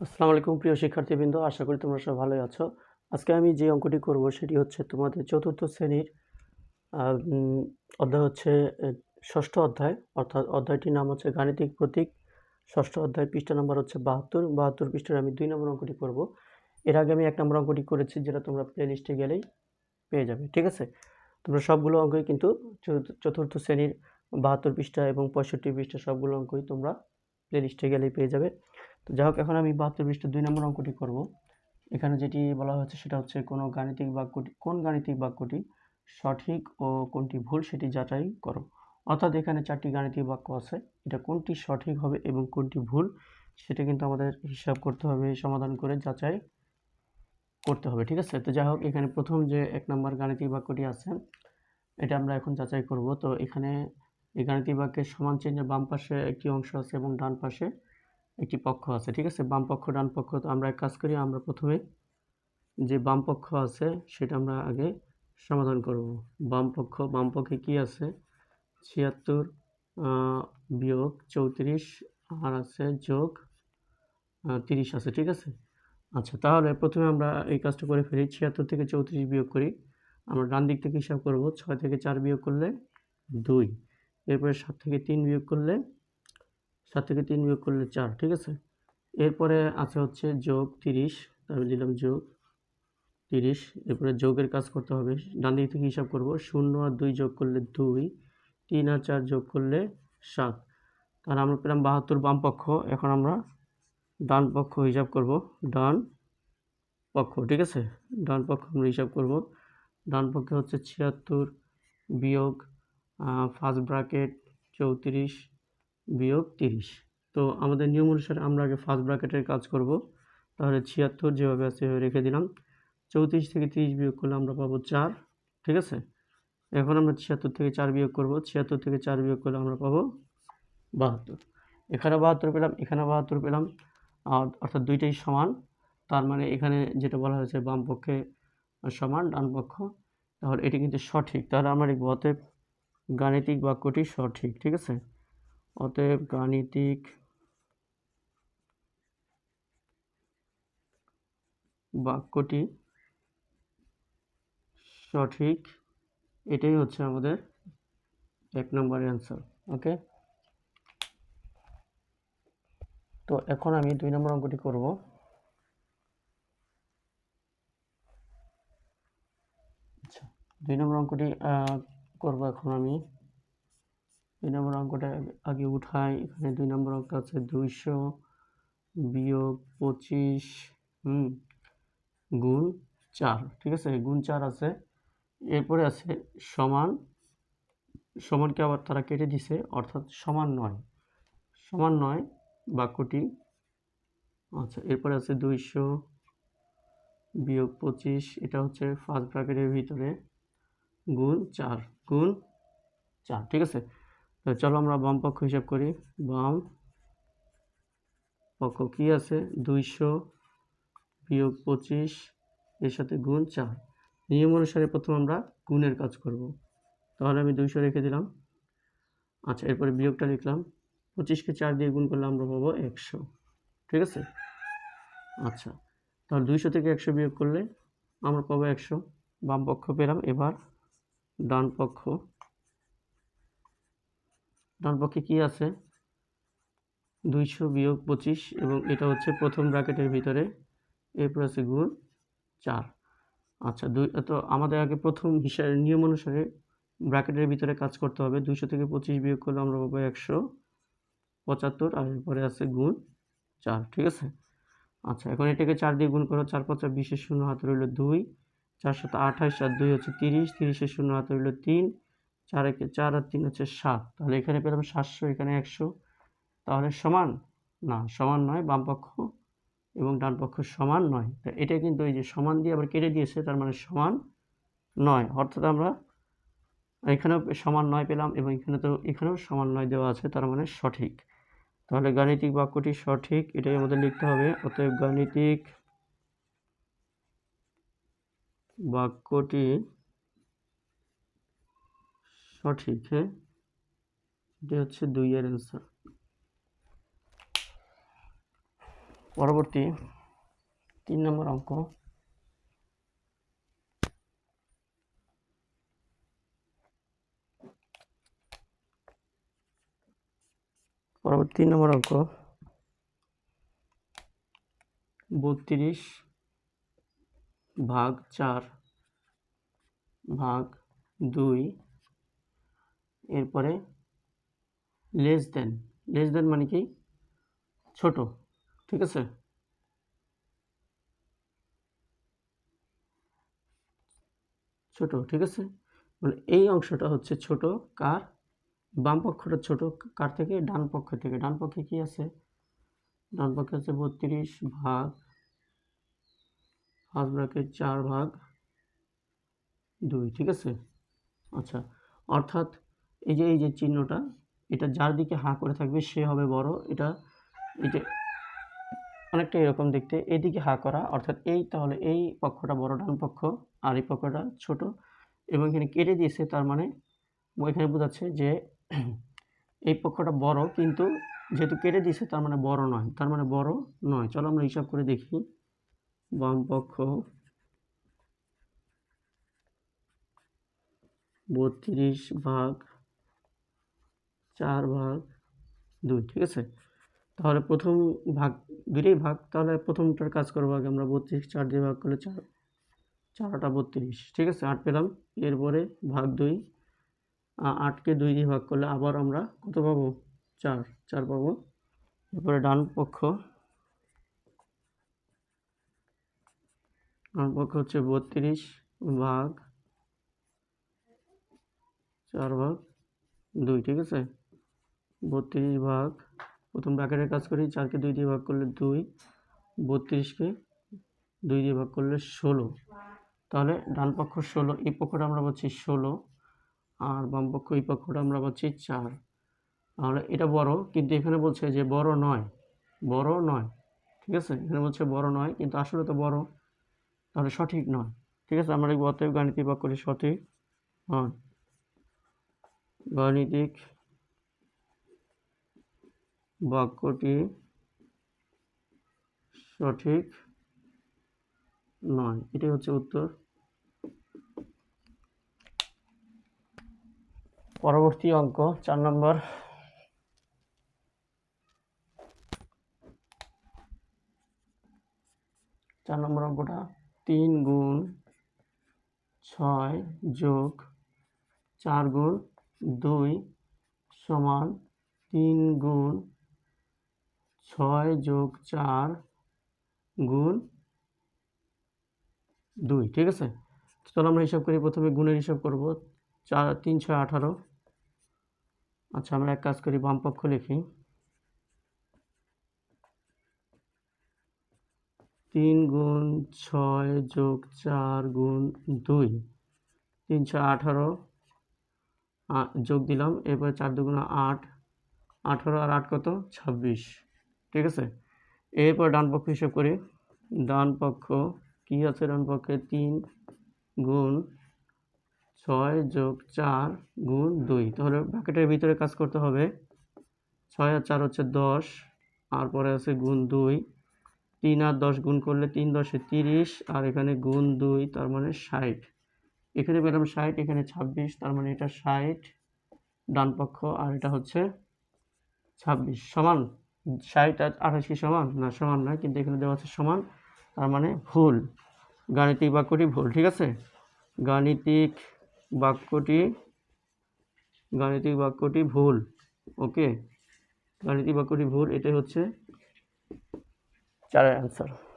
আসসালামু আলাইকুম, প্রিয় শিক্ষার্থীবৃন্দ। আশা করি তোমরা সব ভালোই আছো। আজকে আমি যে অঙ্কটি করব সেটি হচ্ছে তোমাদের চতুর্থ শ্রেণির অধ্যায় হচ্ছে ষষ্ঠ অধ্যায়। অর্থাৎ অধ্যায়টির নাম হচ্ছে গাণিতিক প্রতীক। ষষ্ঠ অধ্যায় পৃষ্ঠা নাম্বার হচ্ছে বাহাত্তর। বাহাত্তর পৃষ্ঠার আমি দুই নম্বর অঙ্কটি করব। এর আগে আমি এক নম্বর অঙ্কটি করেছি, যেটা তোমরা প্লে লিস্টে গেলেই পেয়ে যাবে, ঠিক আছে? তোমরা সবগুলো অঙ্কই কিন্তু চতুর্থ শ্রেণির বাহাত্তর পৃষ্ঠা এবং পঁয়ষট্টি পৃষ্ঠা সবগুলো অঙ্কই তোমরা প্লে লিস্টে গেলেই পেয়ে যাবে। তো যাই হোক, এখন আমি বাহাত্তর পৃষ্ঠা দুই নম্বর অঙ্কটি করব। এখানে যেটি বলা হচ্ছে সেটা হচ্ছে কোনো গাণিতিক বাক্যটি কোন গাণিতিক বাক্যটি সঠিক ও কোনটি ভুল সেটি যাচাই করো। অর্থাৎ এখানে চারটি গাণিতিক বাক্য আছে। এটা কোনটি সঠিক হবে এবং কোনটি ভুল সেটা কিন্তু আমাদের হিসাব করতে হবে, সমাধান করে যাচাই করতে হবে, ঠিক আছে? তো যাই হোক, এখানে প্রথম যে এক নম্বর গাণিতিক বাক্যটি আছে, এটা আমরা এখন যাচাই করব। তো এখানে এই গাণিতিক বাক্যের সমান চিহ্নের বাম পাশে একটি অংশ আছে এবং ডান পাশে একটি পক্ষ আছে, ঠিক আছে? বাম পক্ষ, ডান পক্ষ, তো আমরা এক কাজ করি, আমরা প্রথমে যে বাম পক্ষ আছে সেটা আমরা আগে সমাধান করব। বাম পক্ষ, বাম পক্ষে কি আছে? ছিয়াত্তর বিয়োগ চৌত্রিশ, আর আছে যোগ তিরিশ আছে, ঠিক আছে? আচ্ছা তাহলে প্রথমে আমরা এই কাজটা করে ফেলি। ছিয়াত্তর থেকে চৌত্রিশ বিয়োগ করি। আমরা ডান দিক থেকে হিসাব করব, ছয় থেকে চার বিয়োগ করলে দুই। এরপরে সাত থেকে তিন বিয়োগ করলে, সাত থেকে তিন বিয়োগ করলে চার, ঠিক আছে? এরপরে আছে হচ্ছে যোগ তিরিশ আমি দিলাম যোগ তিরিশ, এরপরে যোগের কাজ করতে হবে। ডান দিক থেকে হিসাব করব, শূন্য আর দুই যোগ করলে দুই, তিন আর চার যোগ করলে সাত। তাহলে আমরা পেলাম বাহাত্তর বাম পক্ষ, এখন আমরা ডান পক্ষ হিসাব করব, ডান পক্ষ, ঠিক আছে? ডান পক্ষ আমরা হিসাব করব। ডান পক্ষে হচ্ছে ছিয়াত্তর বিয়োগ ফার্স্ট ব্র্যাকেট চৌত্রিশ, বিয়োগ তিরিশ। তো আমাদের নিয়ম অনুসারে আমরা আগে ফার্স্ট ব্র্যাকেটের কাজ করব। তাহলে ছিয়াত্তর যেভাবে আছে সেভাবে রেখে দিলাম। চৌত্রিশ থেকে তিরিশ বিয়োগ করলে আমরা পাবো চার, ঠিক আছে? এখন আমরা ছিয়াত্তর থেকে চার বিয়োগ করব। ছিয়াত্তর থেকে চার বিয়োগ করলে আমরা পাবো বাহাত্তর। এখানে বাহাত্তর পেলাম, এখানে বাহাত্তর পেলাম। অর্থাৎ দুইটাই সমান। তার মানে এখানে যেটা বলা হয়েছে বাম পক্ষে সমান ডান পক্ষ তাহলে এটি কিন্তু সঠিক। তাহলে আমরা লিখব, অতএব গাণিতিক বাক্যটি সঠিক, ঠিক আছে? অতএব গাণিতিক বাক্যটি সঠিক, এটাই হচ্ছে আমাদের এক নম্বর অ্যান্সার ওকে তো এখন আমি দুই নম্বর অঙ্কটি করব। আচ্ছা দুই নম্বর অঙ্কটি করব এখন আমি। দুই নম্বর অঙ্কটা আগে উঠাই, এখানে দুই নম্বর অঙ্ক আছে দুইশো বিয়োগ পঁচিশ, হুম, গুণ চার, ঠিক আছে? গুণ চার আছে। এরপরে আছে সমান, সমানকে আবার তারা কেটে দিছে, অর্থাৎ সমান নয়। সমান নয় বাক্যটি। আচ্ছা এরপরে আছে দুইশো বিয়োগ পঁচিশ, এটা হচ্ছে ফার্স্ট ব্র্যাকেটের ভিতরে। গুণ চার গুণ চার, ঠিক আছে? তো চলো আমরা বাম পক্ষ হিসাব করি। বাম পক্ষ কি আছে? দুইশো বিয়োগ পঁচিশ, এর সাথে গুণ চার। নিয়ম অনুসারে প্রথম আমরা গুণের কাজ করব। তাহলে আমি দুইশো রেখে দিলাম। আচ্ছা এরপরে বিয়োগটা লিখলাম। পঁচিশকে চার দিয়ে গুণ করলে আমরা পাবো একশো। ঠিক আছে? আচ্ছা তাহলে দুইশো থেকে একশো বিয়োগ করলে আমরা পাবো একশো। বাম পক্ষ পেলাম, এবার ডান পক্ষ ডান পক্ষে কি আছে? দুইশো বিয়োগ পঁচিশ এবং এটা হচ্ছে প্রথম ব্র্যাকেটের ভিতরে। এরপর আছে গুণ চার। আচ্ছা দুই, তো আমাদের আগে প্রথম হিসাব নিয়ম অনুসারে ব্র্যাকেটের ভিতরে কাজ করতে হবে। দুইশো থেকে পঁচিশ বিয়োগ করলে আমরা পাবো একশো পঁচাত্তর আর এরপরে আছে গুণ চার, ঠিক আছে? আচ্ছা এখন এটাকে চার দিয়ে গুণ করো, চার পাঁচা বিশের শূন্য হাতে রইল দুই। চার সাথে আঠাশ, আর দুই হচ্ছে তিরিশ তিরিশের শূন্য হাতে রইল তিন, চার একে চার আর তিন হচ্ছে সাত। তাহলে এখানে পেলাম সাতশো, এখানে একশো। তাহলে সমান, না, সমান নয়, বাম পক্ষ এবং ডান পক্ষ সমান নয়। তা এটা কিন্তু এই যে সমান দিয়ে আবার কেটে দিয়েছে, তার মানে সমান নয়। অর্থাৎ আমরা এখানেও সমান নয় পেলাম এবং এখানে তো এখানেও সমান নয় দেওয়া আছে, তার মানে সঠিক। তাহলে গাণিতিক বাক্যটি সঠিক, এটাই আমাদের লিখতে হবে। অতএব গাণিতিক বাক্যটি সঠিক হ্যাঁ? এটা হচ্ছে দুইয়ের অ্যান্সার পরবর্তী তিন নম্বর অঙ্ক। পরবর্তী তিন নম্বর অঙ্ক। বত্রিশ ভাগ চার ভাগ দুই এরপরে লেস দেন লেস দেন মানে কি? ছোট, ঠিক আছে? ছোট, ঠিক আছে? মানে এই অংশটা হচ্ছে ছোট কার? বাম পক্ষটা ছোট কার থেকে? ডান পক্ষ থেকে। ডান পক্ষে কি আছে? ডান পক্ষে আছে বত্রিশ ভাগ ফার্স্ট ব্র্যাকেট চার ভাগ দুই, ঠিক আছে? আচ্ছা অর্থাৎ এই যে এই যে চিহ্নটা, এটা যার দিকে হাঁ করে থাকবে, সে হবে বড়। এটা, এই যে, অনেকটা এরকম দেখতে। এইদিকে হা করা, অর্থাৎ এই তাহলে এই পক্ষটা বড়, ডান পক্ষ, আর এই পক্ষটা ছোট। এবং এখানে কেটে দিয়েছে, তার মানে এখানে বোঝাচ্ছে যে এই পক্ষটা বড়, কিন্তু যেহেতু কেটে দিয়েছে, তার মানে বড় নয়। তার মানে বড় নয়। চলো আমরা হিসাব করে দেখি। বাম পক্ষ। বত্রিশ ভাগ চার ভাগ দুই, ঠিক আছে? তাহলে প্রথম ভাগ, দুইটাই ভাগ, তাহলে প্রথমটার কাজ করব আগে আমরা বত্রিশ, চার দিয়ে ভাগ করলে চার, চারটা বত্রিশ, ঠিক আছে? আট পেলাম। এরপরে ভাগ দুই আটকে দুই দিয়ে ভাগ করলে আবার আমরা কত পাবো? চার চার পাবো। এরপরে ডান পক্ষ। ডান পক্ষ হচ্ছে বত্রিশ ভাগ চার ভাগ দুই, ঠিক আছে? বত্রিশ ভাগ, প্রথম ব্র্যাকেটের কাজ করি, চারকে দুই দিয়ে ভাগ করলে দুই, বত্রিশকে দুই দিয়ে ভাগ করলে ষোলো। তাহলে ডান পক্ষ ষোলো, এই পক্ষটা আমরা পাচ্ছি ষোলো, আর বাম পক্ষ এই পক্ষটা আমরা পাচ্ছি চার। তাহলে এটা বড়, কিন্তু এখানে বলছে যে বড় নয় বড় নয়, ঠিক আছে? এখানে বলছে বড় নয়, কিন্তু আসলে তো বড়। তাহলে সঠিক নয়। ঠিক আছে? আমরা এই অতএব গাণিতিক বাক্যটি সঠিক নয়। গাণিতিক বাক্যটি সঠিক নয়। এটাই হচ্ছে উত্তর। পরবর্তী অঙ্ক, চার নম্বর। চার নম্বর অঙ্কটা তিন গুণ ছয় যোগ চার গুণ দুই সমান তিন গুণ ছয় যোগ চার গুণ দুই, ঠিক আছে? চলো আমরা হিসাব করি, প্রথমে গুণের হিসাব করব চার তিন, ছয়, আঠারো। আচ্ছা আমরা এক কাজ করি, বাম পক্ষ লিখি। তিন গুণ ছয় যোগ চার গুণ দুই। তিন ছয় আঠারো যোগ দিলাম, এরপরে চার দুগুণা আট, আঠারো আর আট কত? ছাব্বিশ। ঠিক আছে? এরপর ডান পক্ষ হিসাব করি। ডান পক্ষ কী আছে? ডান পক্ষে তিন গুণ ছয় যোগ চার গুণ দুই। তাহলে ব্র্যাকেটের ভিতরে কাজ করতে হবে। ছয় আর চার হচ্ছে দশ, আর পরে আছে গুণ দুই। তিন আর দশ গুণ করলে তিন দশে তিরিশ, আর এখানে গুণ দুই, তার মানে ষাট। এখানে পেলাম ষাট, এখানে ছাব্বিশ, তার মানে এটা ষাট ডান পক্ষ, আর এটা হচ্ছে ছাব্বিশ। সমান? ষাট আর আঠাশ কি সমান? না, সমান নয়, কিন্তু এখানে দেওয়া আছে সমান, তার মানে ভুল। গাণিতিক বাক্যটি ভুল, ঠিক আছে? গাণিতিক বাক্যটি গাণিতিক বাক্যটি ভুল, ওকে? গাণিতিক বাক্যটি ভুল, এটাই হচ্ছে চারের অ্যান্সার